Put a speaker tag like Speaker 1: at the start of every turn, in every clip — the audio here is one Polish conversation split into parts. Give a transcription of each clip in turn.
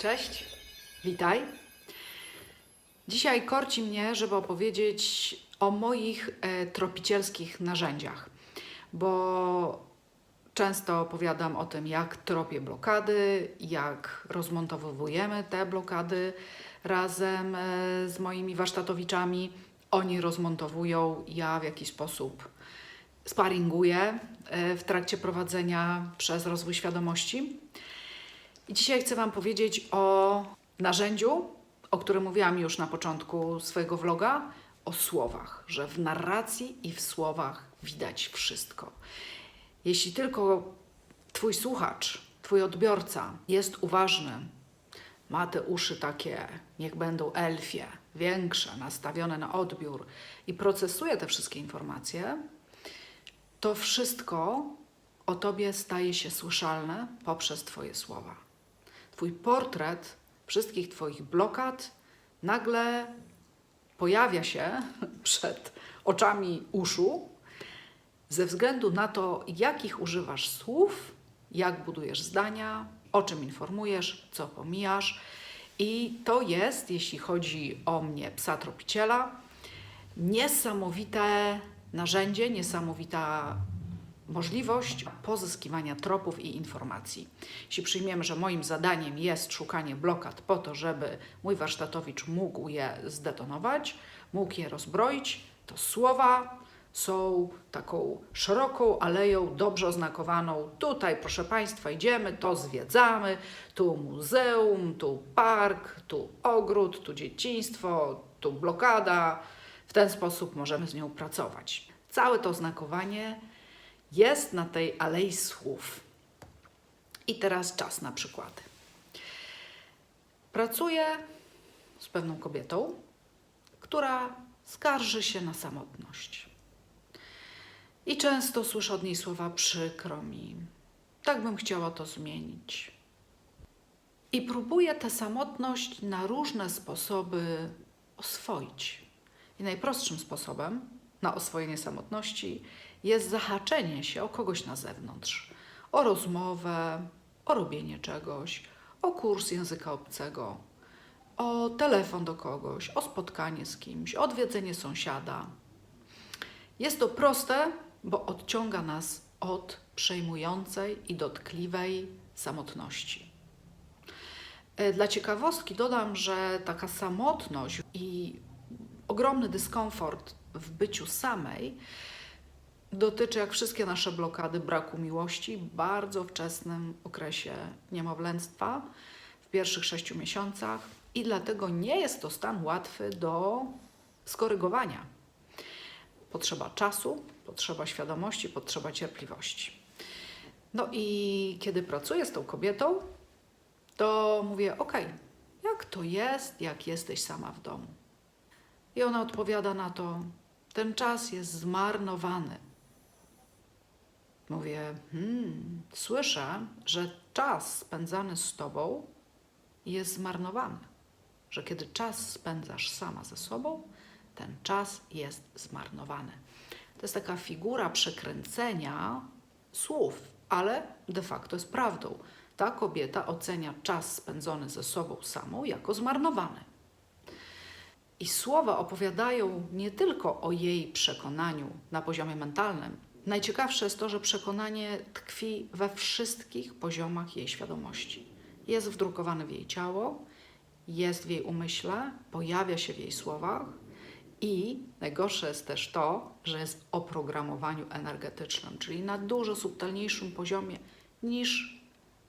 Speaker 1: Cześć, witaj. Dzisiaj korci mnie, żeby opowiedzieć o moich e, tropicielskich narzędziach, bo często opowiadam o tym, jak tropię blokady, jak rozmontowujemy te blokady razem e, z moimi warsztatowiczami. Oni rozmontowują, ja w jakiś sposób sparinguję e, w trakcie prowadzenia przez rozwój świadomości. I dzisiaj chcę Wam powiedzieć o narzędziu, o którym mówiłam już na początku swojego vloga, o słowach, że w narracji i w słowach widać wszystko. Jeśli tylko Twój słuchacz, Twój odbiorca jest uważny, ma te uszy takie, niech będą elfie, większe, nastawione na odbiór i procesuje te wszystkie informacje, to wszystko o Tobie staje się słyszalne poprzez Twoje słowa. Twój portret wszystkich Twoich blokad nagle pojawia się przed oczami uszu ze względu na to, jakich używasz słów, jak budujesz zdania, o czym informujesz, co pomijasz. I to jest, jeśli chodzi o mnie, psa tropiciela, niesamowite narzędzie, niesamowita możliwość pozyskiwania tropów i informacji. Jeśli przyjmiemy, że moim zadaniem jest szukanie blokad po to, żeby mój warsztatowicz mógł je zdetonować, mógł je rozbroić, to słowa są taką szeroką aleją, dobrze oznakowaną. Tutaj, proszę Państwa, idziemy, to zwiedzamy, tu muzeum, tu park, tu ogród, tu dzieciństwo, tu blokada. W ten sposób możemy z nią pracować. Całe to oznakowanie jest na tej alei słów. I teraz czas na przykłady. Pracuję z pewną kobietą, która skarży się na samotność. I często słyszę od niej słowa przykro mi. Tak bym chciała to zmienić. I próbuję tę samotność na różne sposoby oswoić. I najprostszym sposobem na oswojenie samotności jest zahaczenie się o kogoś na zewnątrz, o rozmowę, o robienie czegoś, o kurs języka obcego, o telefon do kogoś, o spotkanie z kimś, o odwiedzenie sąsiada. Jest to proste, bo odciąga nas od przejmującej i dotkliwej samotności. E, Dla ciekawostki dodam, że taka samotność i ogromny dyskomfort w byciu samej dotyczy, jak wszystkie nasze blokady, braku miłości w bardzo wczesnym okresie niemowlęctwa, w pierwszych sześciu miesiącach, i dlatego nie jest to stan łatwy do skorygowania. Potrzeba czasu, potrzeba świadomości, potrzeba cierpliwości. No i kiedy pracuję z tą kobietą, to mówię: OK, jak to jest, jak jesteś sama w domu? I ona odpowiada na to: Ten czas jest zmarnowany. Mówię: hmm, Słyszę, że czas spędzany z tobą jest zmarnowany. Że kiedy czas spędzasz sama ze sobą, ten czas jest zmarnowany. To jest taka figura przekręcenia słów, ale de facto jest prawdą. Ta kobieta ocenia czas spędzony ze sobą samą jako zmarnowany. I słowa opowiadają nie tylko o jej przekonaniu na poziomie mentalnym. Najciekawsze jest to, że przekonanie tkwi we wszystkich poziomach jej świadomości. Jest wdrukowany w jej ciało, jest w jej umyśle, pojawia się w jej słowach i najgorsze jest też to, że jest w oprogramowaniu energetycznym, czyli na dużo subtelniejszym poziomie niż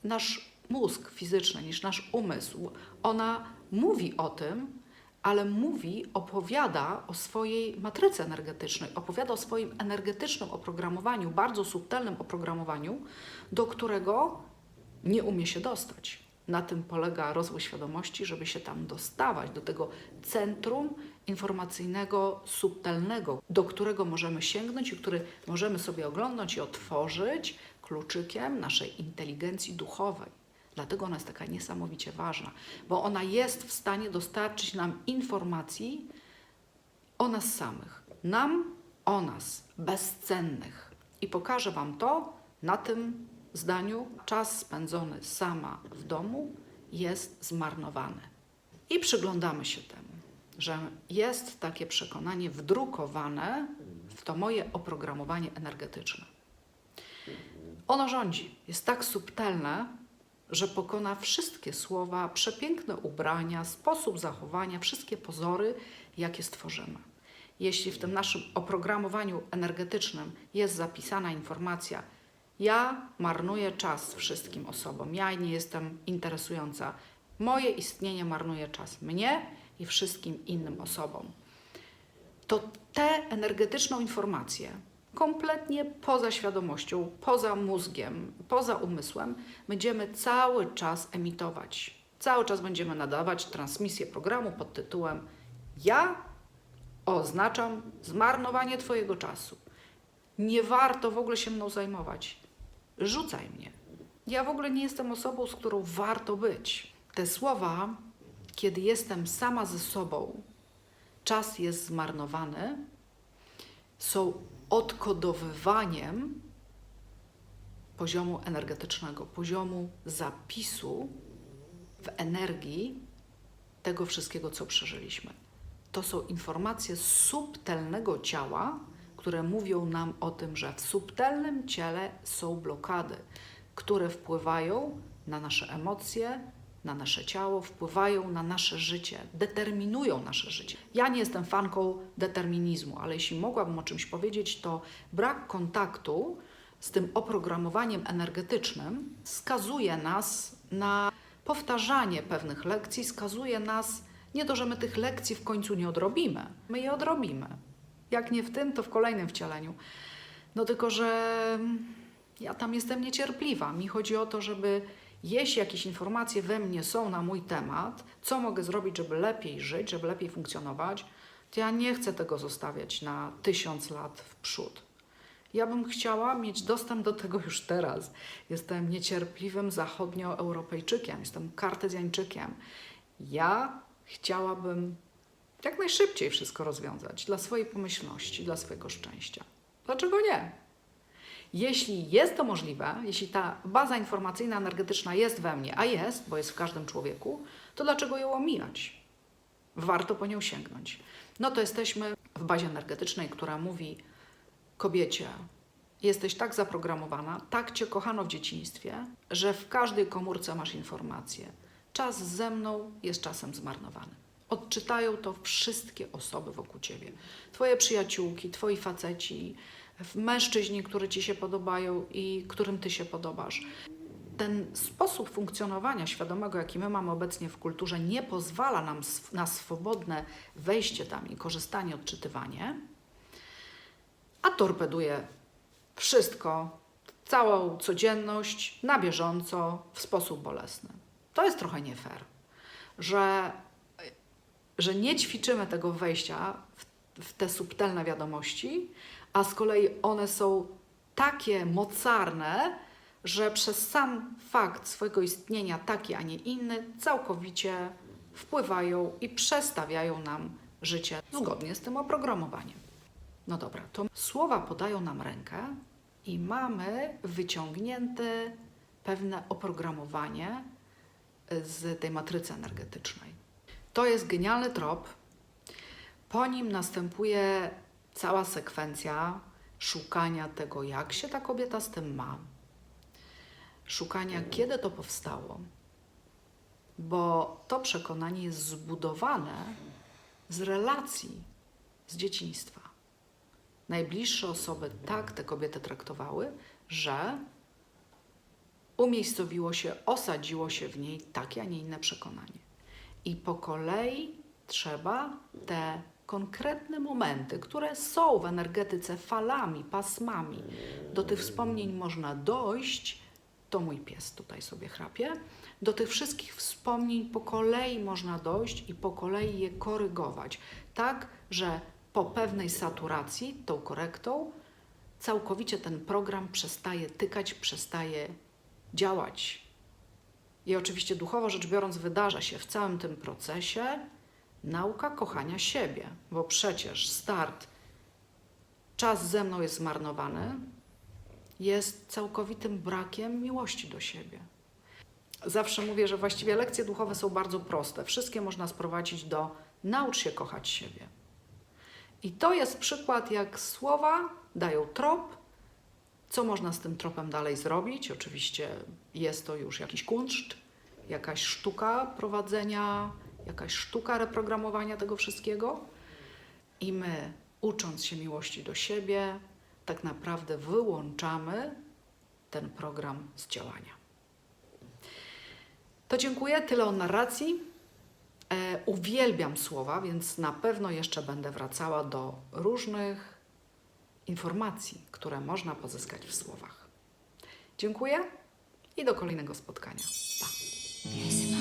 Speaker 1: nasz mózg fizyczny, niż nasz umysł. Ona mówi o tym, ale mówi, opowiada o swojej matrycy energetycznej, opowiada o swoim energetycznym oprogramowaniu, bardzo subtelnym oprogramowaniu, do którego nie umie się dostać. Na tym polega rozwój świadomości, żeby się tam dostawać, do tego centrum informacyjnego, subtelnego, do którego możemy sięgnąć i który możemy sobie oglądać i otworzyć kluczykiem naszej inteligencji duchowej. Dlatego ona jest taka niesamowicie ważna, bo ona jest w stanie dostarczyć nam informacji o nas samych. Nam o nas, bezcennych. I pokażę Wam to na tym zdaniu. Czas spędzony sama w domu jest zmarnowany. I przyglądamy się temu, że jest takie przekonanie wdrukowane w to moje oprogramowanie energetyczne. Ono rządzi, jest tak subtelne, że pokona wszystkie słowa, przepiękne ubrania, sposób zachowania, wszystkie pozory, jakie stworzymy. Jeśli w tym naszym oprogramowaniu energetycznym jest zapisana informacja, ja marnuję czas wszystkim osobom, ja nie jestem interesująca, moje istnienie marnuje czas mnie i wszystkim innym osobom, to tę energetyczną informację kompletnie poza świadomością, poza mózgiem, poza umysłem, będziemy cały czas emitować. Cały czas będziemy nadawać transmisję programu pod tytułem Ja oznaczam zmarnowanie Twojego czasu. Nie warto w ogóle się mną zajmować. Rzucaj mnie. Ja w ogóle nie jestem osobą, z którą warto być. Te słowa, kiedy jestem sama ze sobą, czas jest zmarnowany, są odkodowywaniem poziomu energetycznego, poziomu zapisu w energii tego wszystkiego, co przeżyliśmy. To są informacje z subtelnego ciała, które mówią nam o tym, że w subtelnym ciele są blokady, które wpływają na nasze emocje, na nasze ciało, wpływają na nasze życie, determinują nasze życie. Ja nie jestem fanką determinizmu, ale jeśli mogłabym o czymś powiedzieć, to brak kontaktu z tym oprogramowaniem energetycznym skazuje nas na powtarzanie pewnych lekcji, skazuje nas nie to, że my tych lekcji w końcu nie odrobimy, my je odrobimy. Jak nie w tym, to w kolejnym wcieleniu. No tylko, że ja tam jestem niecierpliwa. Mi chodzi o to, żeby jeśli jakieś informacje we mnie są na mój temat, co mogę zrobić, żeby lepiej żyć, żeby lepiej funkcjonować, to ja nie chcę tego zostawiać na tysiąc lat w przód. Ja bym chciała mieć dostęp do tego już teraz. Jestem niecierpliwym zachodnioeuropejczykiem, jestem kartezjańczykiem. Ja chciałabym jak najszybciej wszystko rozwiązać dla swojej pomyślności, dla swojego szczęścia. Dlaczego nie? Jeśli jest to możliwe, jeśli ta baza informacyjna, energetyczna jest we mnie, a jest, bo jest w każdym człowieku, to dlaczego ją omijać? Warto po nią sięgnąć. No to jesteśmy w bazie energetycznej, która mówi kobiecie, jesteś tak zaprogramowana, tak cię kochano w dzieciństwie, że w każdej komórce masz informację. Czas ze mną jest czasem zmarnowany. Odczytają to wszystkie osoby wokół ciebie. Twoje przyjaciółki, twoi faceci, mężczyźni, którzy ci się podobają i którym ty się podobasz. Ten sposób funkcjonowania świadomego, jaki my mamy obecnie w kulturze, nie pozwala nam na swobodne wejście tam i korzystanie, odczytywanie, a torpeduje wszystko, całą codzienność, na bieżąco, w sposób bolesny. To jest trochę nie fair, że, że nie ćwiczymy tego wejścia w, w te subtelne wiadomości, a z kolei one są takie mocarne, że przez sam fakt swojego istnienia taki, a nie inny, całkowicie wpływają i przestawiają nam życie zgodnie z tym oprogramowaniem. No dobra, to słowa podają nam rękę i mamy wyciągnięte pewne oprogramowanie z tej matrycy energetycznej. To jest genialny trop. Po nim następuje cała sekwencja szukania tego, jak się ta kobieta z tym ma, szukania, kiedy to powstało, bo to przekonanie jest zbudowane z relacji z dzieciństwa. Najbliższe osoby tak te kobiety traktowały, że umiejscowiło się, osadziło się w niej takie, a nie inne przekonanie. I po kolei trzeba te konkretne momenty, które są w energetyce falami, pasmami, do tych wspomnień można dojść. To mój pies tutaj sobie chrapie. Do tych wszystkich wspomnień po kolei można dojść i po kolei je korygować, tak, że po pewnej saturacji, tą korektą, całkowicie ten program przestaje tykać, przestaje działać. I oczywiście duchowo rzecz biorąc, wydarza się w całym tym procesie nauka kochania siebie, bo przecież start, czas ze mną jest zmarnowany, jest całkowitym brakiem miłości do siebie. Zawsze mówię, że właściwie lekcje duchowe są bardzo proste. Wszystkie można sprowadzić do naucz się kochać siebie. I to jest przykład, jak słowa dają trop, co można z tym tropem dalej zrobić. Oczywiście jest to już jakiś kunszt, jakaś sztuka prowadzenia, jakaś sztuka reprogramowania tego wszystkiego. I my, ucząc się miłości do siebie, tak naprawdę wyłączamy ten program z działania. To dziękuję. Tyle o narracji. E, uwielbiam słowa, więc na pewno jeszcze będę wracała do różnych informacji, które można pozyskać w słowach. Dziękuję i do kolejnego spotkania. Pa.